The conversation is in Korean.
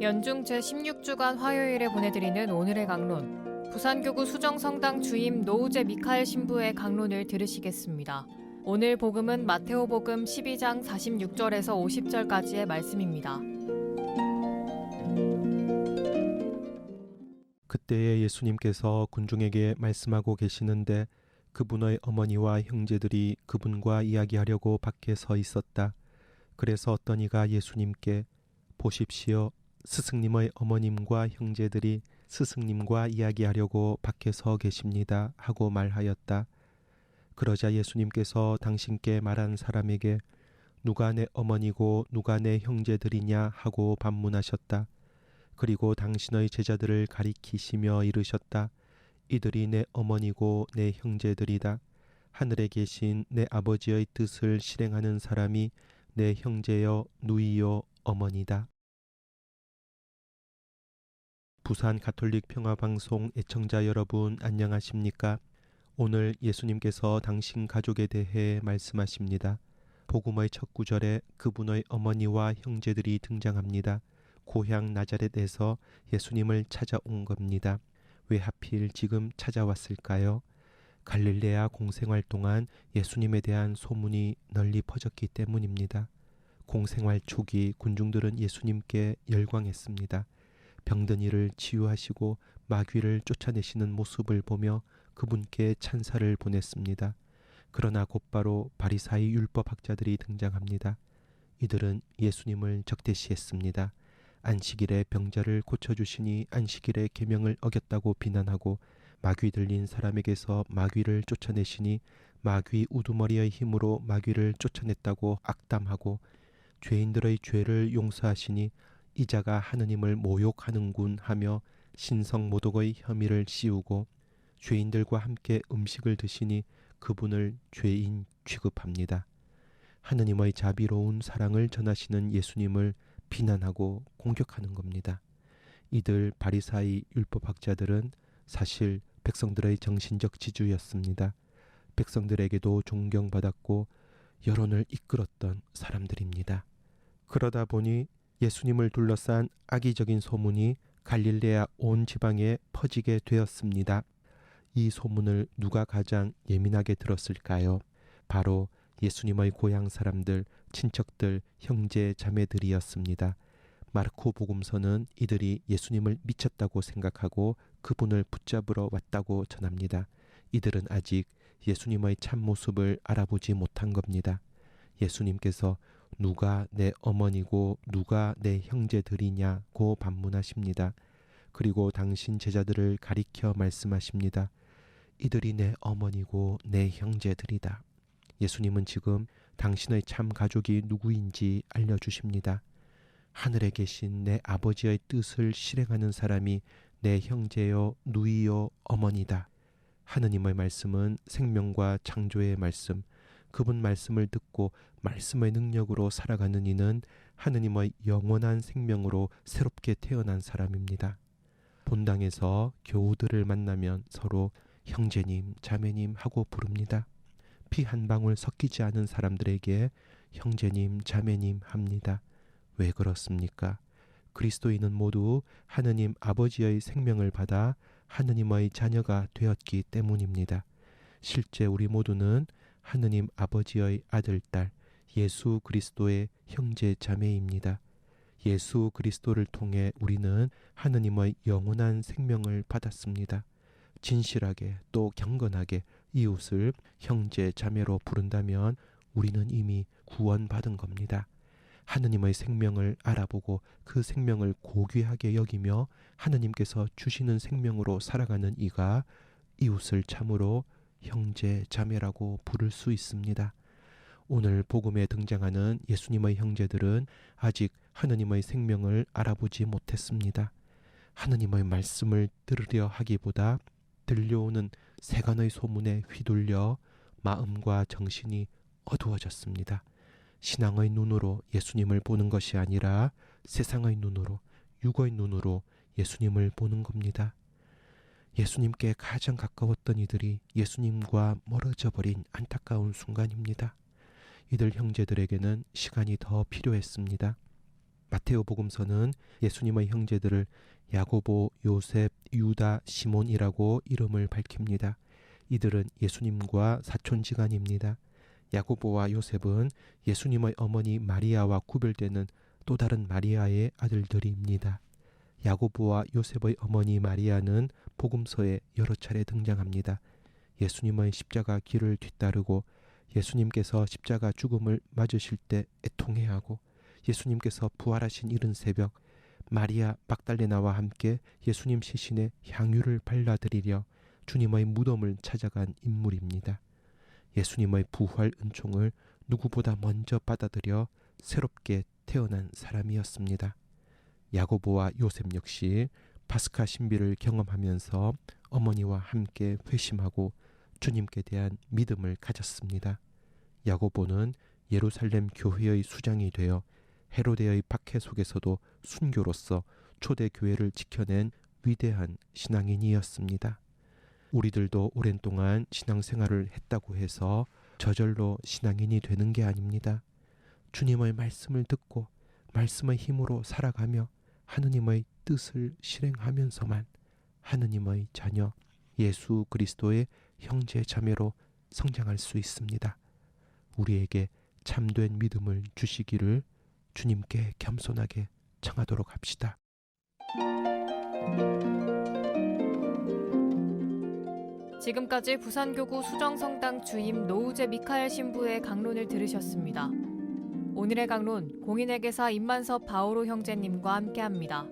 연중 제16주간 화요일에 보내드리는 오늘의 강론. 부산교구 수정성당 주임 노우재 미카엘 신부의 강론을 들으시겠습니다. 오늘 복음은 마테오복음 12장 46절에서 50절까지의 말씀입니다. 그때에 예수님께서 군중에게 말씀하고 계시는데 그분의 어머니와 형제들이 그분과 이야기하려고 밖에 서 있었다. 그래서 어떤 이가 예수님께 보십시오. 스승님의 어머님과 형제들이 스승님과 이야기하려고 밖에 서 계십니다. 하고 말하였다. 그러자 예수님께서 당신께 말한 사람에게 누가 내 어머니고 누가 내 형제들이냐 하고 반문하셨다. 그리고 당신의 제자들을 가리키시며 이르셨다. 이들이 내 어머니고 내 형제들이다. 하늘에 계신 내 아버지의 뜻을 실행하는 사람이 내 형제여 누이요 어머니다. 부산 가톨릭 평화방송 애청자 여러분 안녕하십니까? 오늘 예수님께서 당신 가족에 대해 말씀하십니다. 복음의 첫 구절에 그분의 어머니와 형제들이 등장합니다. 고향 나자렛에서 예수님을 찾아온 겁니다. 왜 하필 지금 찾아왔을까요? 갈릴레아 공생활 동안 예수님에 대한 소문이 널리 퍼졌기 때문입니다. 공생활 초기 군중들은 예수님께 열광했습니다. 병든 이를 치유하시고 마귀를 쫓아내시는 모습을 보며 그분께 찬사를 보냈습니다. 그러나 곧바로 바리사이 율법학자들이 등장합니다. 이들은 예수님을 적대시했습니다. 안식일에 병자를 고쳐주시니 안식일의 계명을 어겼다고 비난하고 마귀 들린 사람에게서 마귀를 쫓아내시니 마귀 우두머리의 힘으로 마귀를 쫓아냈다고 악담하고 죄인들의 죄를 용서하시니 이자가 하느님을 모욕하는군 하며 신성 모독의 혐의를 씌우고 죄인들과 함께 음식을 드시니 그분을 죄인 취급합니다. 하느님의 자비로운 사랑을 전하시는 예수님을 비난하고 공격하는 겁니다. 이들 바리사이 율법학자들은 사실 백성들의 정신적 지주였습니다. 백성들에게도 존경받았고 여론을 이끌었던 사람들입니다. 그러다 보니 예수님을 둘러싼 악의적인 소문이 갈릴레아 온 지방에 퍼지게 되었습니다. 이 소문을 누가 가장 예민하게 들었을까요? 바로 예수님의 고향 사람들, 친척들, 형제, 자매들이었습니다. 마르코 복음서는 이들이 예수님을 미쳤다고 생각하고 그분을 붙잡으러 왔다고 전합니다. 이들은 아직 예수님의 참 모습을 알아보지 못한 겁니다. 예수님께서 누가 내 어머니고 누가 내 형제들이냐고 반문하십니다. 그리고 당신 제자들을 가리켜 말씀하십니다. 이들이 내 어머니고 내 형제들이다. 예수님은 지금 당신의 참 가족이 누구인지 알려주십니다. 하늘에 계신 내 아버지의 뜻을 실행하는 사람이 내 형제요, 누이요, 어머니다. 하느님의 말씀은 생명과 창조의 말씀, 그분 말씀을 듣고 말씀의 능력으로 살아가는 이는 하느님의 영원한 생명으로 새롭게 태어난 사람입니다. 본당에서 교우들을 만나면 서로 형제님, 자매님 하고 부릅니다. 피 한 방울 섞이지 않은 사람들에게 형제님, 자매님 합니다. 왜 그렇습니까? 그리스도인은 모두 하느님 아버지의 생명을 받아 하느님의 자녀가 되었기 때문입니다. 실제 우리 모두는 하느님 아버지의 아들, 딸, 예수 그리스도의 형제 자매입니다. 예수 그리스도를 통해 우리는 하느님의 영원한 생명을 받았습니다. 진실하게 또 경건하게 이웃을 형제 자매로 부른다면 우리는 이미 구원받은 겁니다. 하느님의 생명을 알아보고 그 생명을 고귀하게 여기며 하느님께서 주시는 생명으로 살아가는 이가 이웃을 참으로 형제 자매라고 부를 수 있습니다. 오늘 복음에 등장하는 예수님의 형제들은 아직 하느님의 생명을 알아보지 못했습니다. 하느님의 말씀을 들으려 하기보다 들려오는 세간의 소문에 휘둘려 마음과 정신이 어두워졌습니다. 신앙의 눈으로 예수님을 보는 것이 아니라 세상의 눈으로, 육의 눈으로 예수님을 보는 겁니다. 예수님께 가장 가까웠던 이들이 예수님과 멀어져 버린 안타까운 순간입니다. 이들 형제들에게는 시간이 더 필요했습니다. 마테오 복음서는 예수님의 형제들을 야고보, 요셉, 유다, 시몬이라고 이름을 밝힙니다. 이들은 예수님과 사촌지간입니다. 야고보와 요셉은 예수님의 어머니 마리아와 구별되는 또 다른 마리아의 아들들입니다. 야고보와 요셉의 어머니 마리아는 복음서에 여러 차례 등장합니다. 예수님의 십자가 길을 뒤따르고 예수님께서 십자가 죽음을 맞으실 때 애통해하고 예수님께서 부활하신 이른 새벽 마리아 막달레나와 함께 예수님 시신에 향유를 발라드리려 주님의 무덤을 찾아간 인물입니다. 예수님의 부활 은총을 누구보다 먼저 받아들여 새롭게 태어난 사람이었습니다. 야고보와 요셉 역시 파스카 신비를 경험하면서 어머니와 함께 회심하고 주님께 대한 믿음을 가졌습니다. 야고보는 예루살렘 교회의 수장이 되어 헤로데의 박해 속에서도 순교로서 초대 교회를 지켜낸 위대한 신앙인이었습니다. 우리들도 오랜 동안 신앙생활을 했다고 해서 저절로 신앙인이 되는 게 아닙니다. 주님의 말씀을 듣고 말씀의 힘으로 살아가며 하느님의 뜻을 실행하면서만 하느님의 자녀 예수 그리스도의 형제 자매로 성장할 수 있습니다. 우리에게 참된 믿음을 주시기를 주님께 겸손하게 청하도록 합시다. 지금까지 부산교구 수정성당 주임 노우재 미카엘 신부의 강론을 들으셨습니다. 오늘의 강론 공인회계사 임만섭 바오로 형제님과 함께합니다.